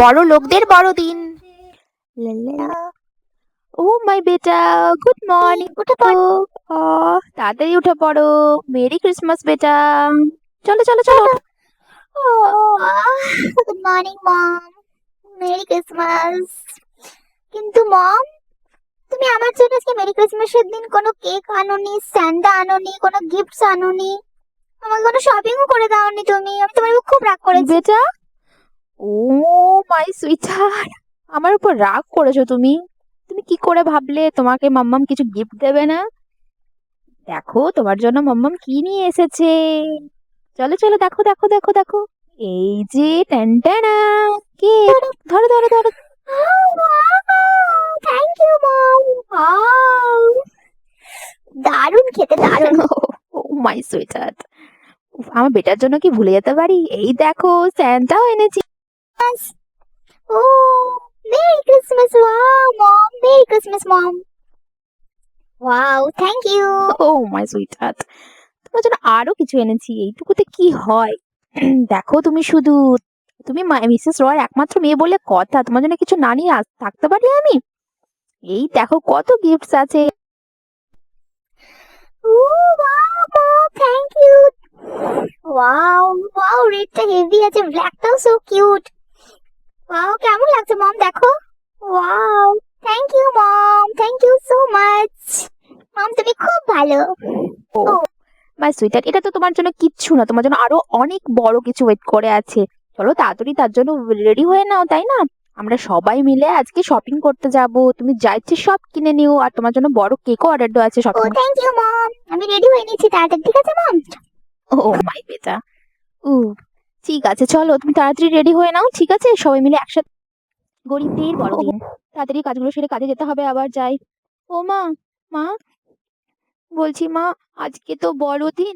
বড় লোকদের বড় বড়দিন ও মাই বেটা গুড মর্নিং উঠে পড়ো। তাড়াতাড়ি উঠে পড়ো। মেরি ক্রিসমাস বেটা। চলো চলো চলো। Good morning mom. Merry Christmas. কিন্তু মম তুমি আমার জন্য আজকে মেরি ক্রিসমাসের দিন কোনো কেক আনোনি স্যান্ডা আনোনি কোনো গিফটস আনোনি? আমাকে কোনো শপিংও করে দাওনি তুমি। আমি তোমার খুব রাগ করেছি। বেটা ও মাই সুইটহার্ট আমার উপর রাগ করেছ তুমি। তুমি কি করে ভাবলে তোমাকে মাম্মাম কিছু গিফট দেবে না? দেখো তোমার জন্য মাম্মাম কি নিয়ে এসেছে? চলো চলো দেখো দেখো দেখো দেখো। এই যে ট্যান্টানা কে? ধরো ধরো ধরো। থ্যাংক ইউ মম দারুণ খেতে দারুণ। ও মাই সুইটহার্ট আমার বেটার জন্য কি ভুলে যেতে পারি? এই দেখো স্যান্টাও এনেছি। ও merry Christmas wow mom merry Christmas mom wow thank you oh my sweetheart তোমার জন্য আরও কিছু এনেছি। এইটুকুতে কি হয়? দেখো তুমি শুধু তুমি মিসেস রয় একমাত্র মেয়ে বলে কথা। তোমার জন্য কিছু না নিয়ে থাকতে পারি আমি? এই দেখো কত গিফটস আছে। ও wow thank you wow wow রেডটা heavy আছে ব্ল্যাকটাও সো কিউট ওয়াও কেমন লাগছে মম? দেখো। Wow thank you mom. Thank you so much mom তুমি খুব ভালো। ও। মাই সুইটার এটা তো তোমার জন্য কিচ্ছু না। তোমার জন্য আরও অনেক বড় কিছু ওয়েট করে আছে। চলো তাড়াতাড়ি তার জন্য রেডি হয়ে নাও তাই না? আমরা সবাই মিলে আজকে শপিং করতে যাব। তুমি যা ইচ্ছে সব কিনে নিও। আর তোমার জন্য বড় কেকও অর্ডার দেওয়া আছে oh shopping thank you mom. আমি রেডি হয়ে নিয়েছি তাড়াতাড়ি ঠিক আছে মম? ও মাই বেটা। উ ঠিক আছে চলো তুমি তাড়াতাড়ি রেডি হয়ে নাও ঠিক আছে? সবাই মিলে একসাথে গরিবদের বড়দিন তাড়াতাড়ি কাজগুলো সেরে কাজে যেতে হবে আবার যাই। ও মা মা বলছি মা আজকে তো বড়দিন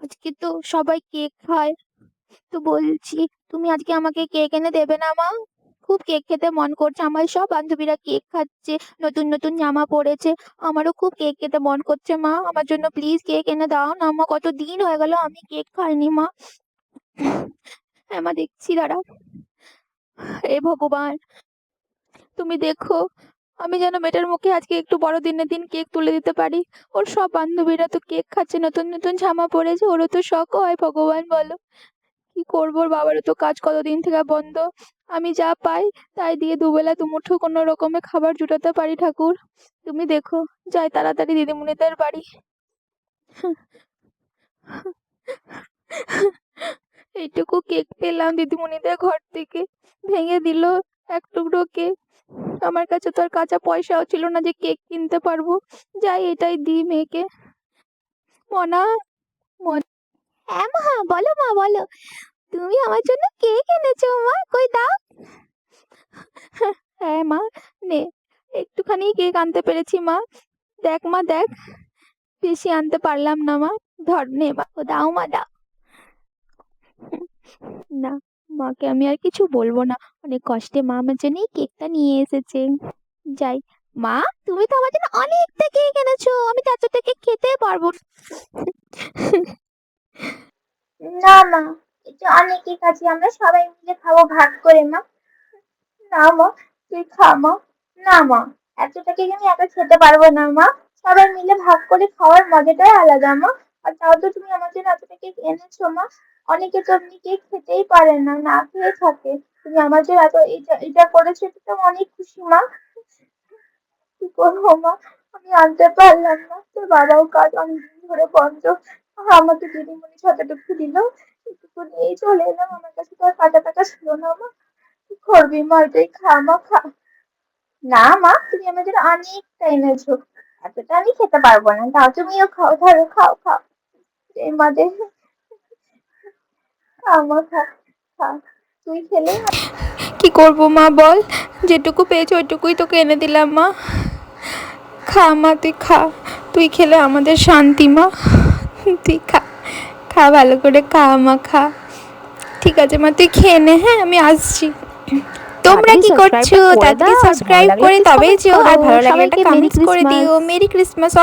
আজকে তো সবাই কেক খায়। তো বলছি তুমি আজকে আমাকে কেক এনে দেবে না মা? খুব কেক খেতে মন করছে আমার সব বান্ধবীরা কেক খাচ্ছে নতুন নতুন জামা পরেছে আমারও খুব কেক খেতে মন করছে মা। আমার জন্য প্লিজ কেক এনে দাও না মা কত দিন হয়ে গেল আমি কেক খাইনি মা। হ্যাঁ মা দেখছি, দাঁড়াও। এ ভগবান, তুমি দেখো, আমি যেন মেয়েটার মুখে আজকে একটু বড়দিনের দিন কেক তুলে দিতে পারি। ওর সব বান্ধবীরা তো কেক খাচ্ছে, নতুন নতুন জামা পরেছে, ওরও তো শখ হয়, ভগবান বলো। কি করব বাবারও তো কাজ কতদিন থেকে বন্ধ। আমি যা পাই, তাই দিয়ে দুবেলা, দুমুঠো কোনো রকমে খাবার জুটাতে পারি ঠাকুর। তুমি দেখো, যাই তাড়াতাড়ি দিদিমণিদের বাড়ি। এইটুকু কেক পেলাম দিদিমণিদের ঘর থেকে। ভেঙে দিল এক টুকরো কেক। আমার কাছে তো আর কাঁচা পয়সাও ছিল না যে কেক কিনতে পারব। যাই এটাই দিই মেয়েকে। মনা হ্যাঁ মা বলো মা বলো। তুমি আমার জন্য কেক এনেছো মা কই দাও। হ্যাঁ মা নে। একটুখানি কেক আনতে পেরেছি মা। দেখ মা দেখ। বেশি আনতে পারলাম না মা। ধর নে মা। ও দাও মা দাও। না, মাকে আমি আর কিছু বলব না। অনেক কষ্টে মা আমার জন্য কেকটা নিয়ে এসেছে। যাই, মা, তুমি তো আমার জন্য অনেকটা কেক এনেছো। আমি তো এতটা কেক খেতে পারব না। মা এটা আছে, আমরা সবাই মিলে খাব ভাগ করে, মা। না, মা, তুই খা, মা। না, মা, এতটা কেক আমি একা খেতে পারব না, মা। সবাই মিলে ভাগ করে খাওয়ার মজাটাই আলাদা, মা। আর তাও তো তুমি আমার জন্য এতটা কেক এনেছো, মা। অনেকে তো এমনি কেক খেতেই পারে না না খেয়ে থাকে। তুমি আমার জন্য এত এটা এটা করেছ, এটা তো অনেক খুশি, মা। কি করব, মা? আমি আনতে পারলাম না। তোর বাবাও কাজ অনেকদিন ধরে বন্ধ। আমাকে দিদিমণি দিল নিয়েই চলে এলাম। আমার কাছে তো আর কাটা টাকা ছিল না, মা। কি করবি, মা? এটাই খা, মা, খা। না, মা, তুমি জন্য অনেকটা এনেছো। এতটা আমি খেতে পারব না। তাও তুমিও খাও, ধরো, খাও খাও। এই মা দে খা মা খা খা তুই খেলে কি করব মা বল? যেটুকু পেয়েছি ওইটুকুই তোকে এনে দিলাম মা। খা মা তুই খা। তুই খেলে আমাদের শান্তি মা। তুই খা খা ভালো করে খা মা খা। ঠিক আছে মা তুই খেয়ে নে হ্যাঁ আমি আসছি। তোমরা কি করছ? তাদেরকে সাবস্ক্রাইব করে তবেই যেও আর ভালো লাগলে একটা কমেন্টস করে দিও মেরি ক্রিসমাস